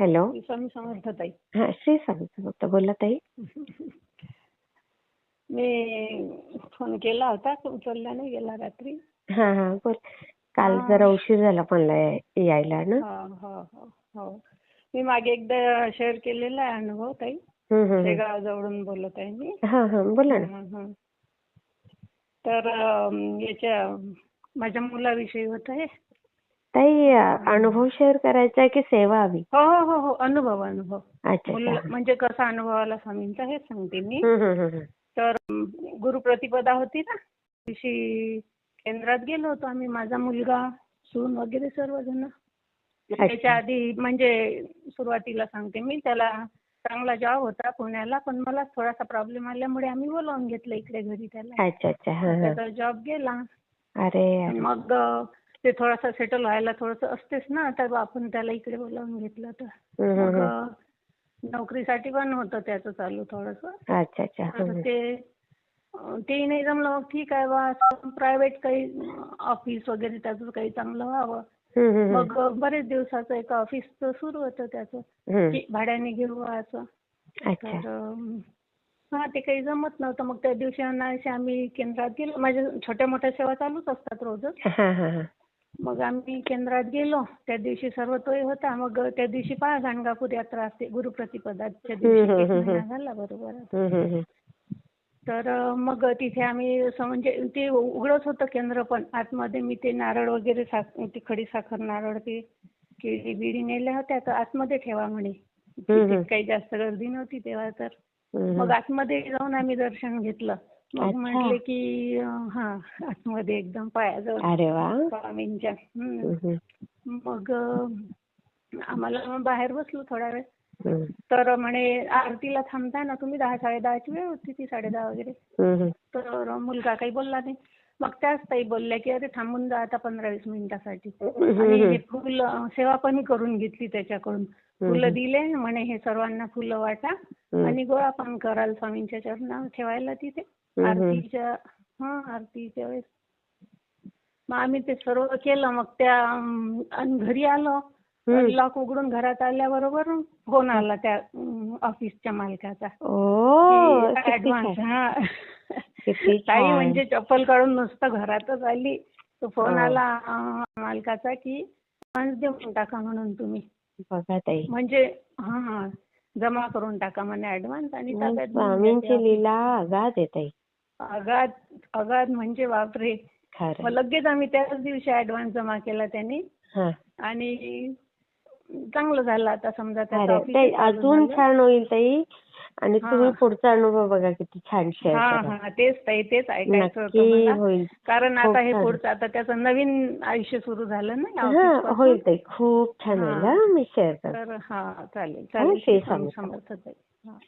Hello. Swami Samarth ताई. हा श्री स्वामी समर्थ. बोला ताई. मी फोन केला होता उचलला नाही गेला रात्री. हा हा बोल काल. जरा उशीर झाला पण यायला ना. हो हो हो हो. मी मागे एकदा शेअर केलेला आहे अनुभव ताई. शेगाव जवळून बोलत आहे मी. हा हा बोला ना. तर याच्या माझ्या मुलाविषयी होत आहे. ताई अनुभव शेअर करायचा की सेवा हवी? हो हो हो हो. अनुभव अनुभव. म्हणजे कसा अनुभव आला स्वामींचा हेच सांगते मी. तर गुरुप्रतिपदा होती ना दिवशी केंद्रात गेलो होतो आम्ही. माझा मुलगा सून वगैरे सर्वजण. त्याच्या आधी म्हणजे सुरुवातीला सांगते मी त्याला चांगला जॉब होता पुण्याला पण मला थोडासा प्रॉब्लेम आल्यामुळे आम्ही बोलावून घेतलं इकडे घरी त्याला. अच्छा अच्छा. हा हा. त्याचा जॉब गेला. अरे. मग ते थोडासा सेटल व्हायला थोडस असतेच ना. तर आपण त्याला इकडे बोलावून घेतलं तर. नोकरीसाठी पण होतं त्याचं चालू थोडस. अच्छा अच्छा. ते तेही नाही जमलं. मग ठीक आहे बा. प्रायव्हेट काही ऑफिस वगैरे त्याचं काही चांगलं व्हावं. मग बरेच दिवसाचं एक ऑफिसचं सुरू होतं त्याचं. भाड्याने घेऊ असं. हा ते काही जमत नव्हतं. मग त्या दिवशी आम्ही केंद्रात गेलो. माझ्या छोट्या मोठ्या सेवा चालूच असतात रोजच. मग आम्ही केंद्रात गेलो. त्या दिवशी सर्व तोही होता. मग त्या दिवशी पहा गाणगापूर यात्रा असते. गुरुप्रतिपदाच्या दिवशी एक महिना झाला बरोबर. तर मग तिथे आम्ही असं म्हणजे ते उघडच होतं केंद्र पण. आतमध्ये मी ते नारळ वगैरे साख ते खडी साखर नारळ ते केळी बिडी नेल्या होत्या. तर आतमध्ये ठेवा म्हणे. तिथे काही जास्त गर्दी नव्हती तेव्हा तर. मग आतमध्ये जाऊन आम्ही दर्शन घेतलं. मग. म्हटले की हा आतमध्ये एकदम पायाजवळ स्वामींच्या. मग आम्हाला बाहेर बसलो थोडा वेळ. तर म्हणे आरतीला थांबताय ना तुम्ही? दहा साडेदहाची वेळ होती ती साडेदहा वगैरे. हम्म, हम्म. तर मुलगा काही बोलला नाही. मग त्याच ताई बोलल्या की अरे थांबून जा आता पंधरा वीस मिनिटासाठी. आणि फुल सेवा पण करून घेतली त्याच्याकडून. फुलं दिले म्हणे हे सर्वांना फुलं वाटा. आणि गोळा पण कराल स्वामींच्या चरणावर ठेवायला तिथे. आरतीच्या हा आरतीच्या वेळेस. मग आम्ही ते सर्व केलं मग त्या आणि घरी आलो. लॉक उघडून घरात आल्याबरोबर फोन आला त्या ऑफिसच्या मालकाचा. ऍडव्हान्स. हा. ताई. म्हणजे चप्पल काढून नुसतं घरातच आली. तो फोन हा. आला मालकाचा की ऍडव्हान्स देऊन टाका म्हणून तुम्ही. म्हणजे हा हा जमा करून टाका म्हणे ऍडव्हान्स आणि ताब्यात स्वामींची लीला आगाध आहे ताई. अगाध अगाध म्हणजे बापरे. मग लगेच आम्ही त्याच दिवशी ऍडव्हान्स जमा केला त्यांनी. हा. आणि चांगलं झालं आता समजा अजून. छान होईल ताई. आणि. तुम्ही पुढचा अनुभव बघा किती छान शेअर हा करा. हा तेच ताई तेच ऐकायचं होतं होईल. कारण आता हे. पुढचं आता त्याचं नवीन आयुष्य सुरू झालं ना. होईल ताई. खूप छान. होईल. हा. मी शेअर करते. हा चालेल चालेल. समर्थ ताई. हा.